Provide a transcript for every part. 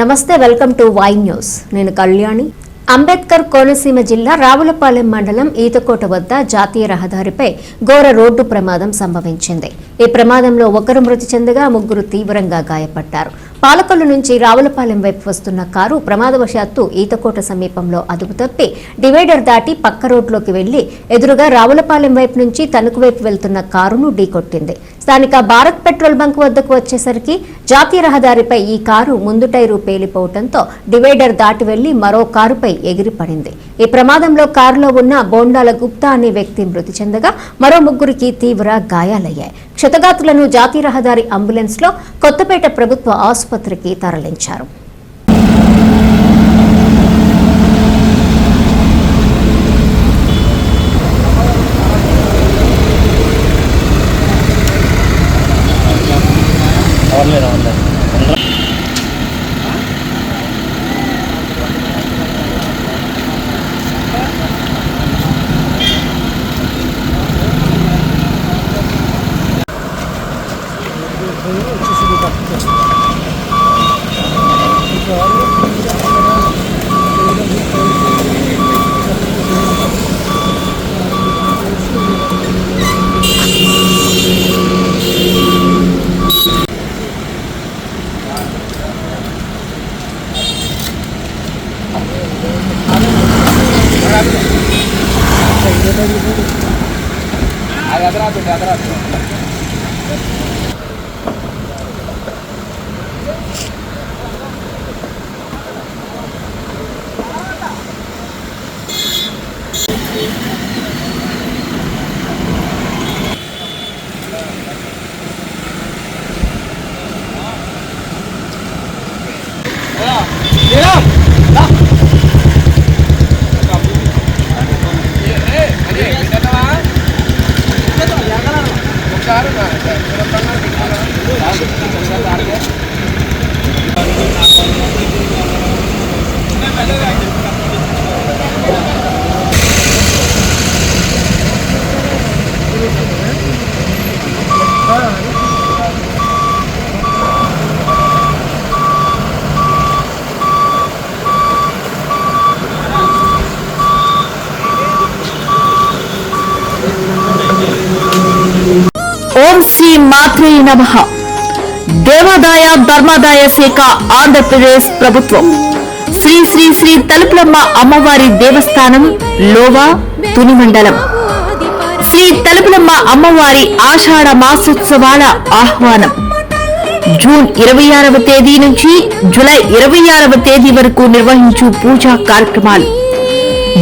నమస్తే welcome to Y news నేను కళ్యాణి. అంబేద్కర్ కోనసీమ జిల్లా రావులపాలెం మండలం ఈతకోట వద్ద జాతీయ రహదారిపై ఘోర రోడ్డు ప్రమాదం సంభవించింది. ఈ ప్రమాదంలో ఒకరు మృతి చెందగా ముగ్గురు తీవ్రంగా గాయపడ్డారు. పాలకొల్లు నుంచి రావులపాలెం వైపు వస్తున్న కారు ప్రమాదవశాత్తు ఈతకోట సమీపంలో అదుపు తప్పి డివైడర్ దాటి పక్క రోడ్లోకి వెళ్ళి ఎదురుగా రావులపాలెం వైపు నుంచి తణుకు వైపు వెళ్తున్న కారును ఢీకొట్టింది. స్థానిక భారత్ పెట్రోల్ బంక్ వద్దకు వచ్చేసరికి జాతీయ రహదారిపై ఈ కారు ముందు టైరు పేలిపోవడంతో డివైడర్ దాటి వెళ్ళి మరో కారుపై ఎగిరిపడింది. ఈ ప్రమాదంలో కారులో ఉన్న బోండాల గుప్తా అనే వ్యక్తి మృతి చెందగా మరో ముగ్గురికి తీవ్ర గాయాలయ్యాయి. క్షతగాతులను జాతీయ రహదారి అంబులెన్స్లో కొత్తపేట ప్రభుత్వ ఆసుపత్రికి తరలించారు. ఓం శ్రీ మాత్రే నమ. దేవాదాయ ధర్మాదాయ శాఖ ఆంధ్రప్రదేశ్ ప్రభుత్వం. శ్రీ శ్రీ శ్రీ తలుపులమ్మ అమ్మవారి దేవస్థానం లోవా తుని మండలం శ్రీ తలుపులమ్మ అమ్మవారి ఆషాఢ మాసోత్సవాల ఆహ్వానం. జూన్ ఇరవై ఆరవ తేదీ నుంచి జూలై ఇరవై ఆరవ తేదీ వరకు నిర్వహించు పూజా కార్యక్రమాలు.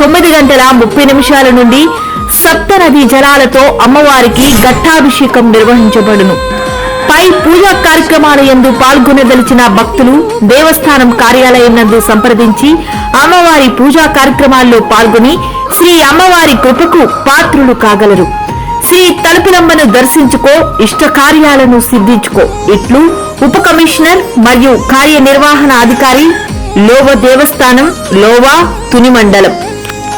తొమ్మిది గంటల ముప్పై నిమిషాల నుండి సప్తనది జలాలతో అమ్మవారికి ఘట్టాభిషేకం నిర్వహించబడును. పై పూజా కార్యక్రమాల యందు పాల్గొనదలిచిన భక్తులు దేవస్థానం కార్యాలయం నందు సంప్రదించి అమ్మవారి పూజా కార్యక్రమాల్లో పాల్గొని శ్రీ అమ్మవారి కృపకు పాత్రులు కాగలరు. శ్రీ తలుపులమ్మను దర్శించుకో ఇష్ట కార్యాలను సిద్ధించుకో. ఇట్లు ఉప కమిషనర్ మరియు కార్యనిర్వహణ అధికారి లోవ దేవస్థానం లోవా తుని మండలం.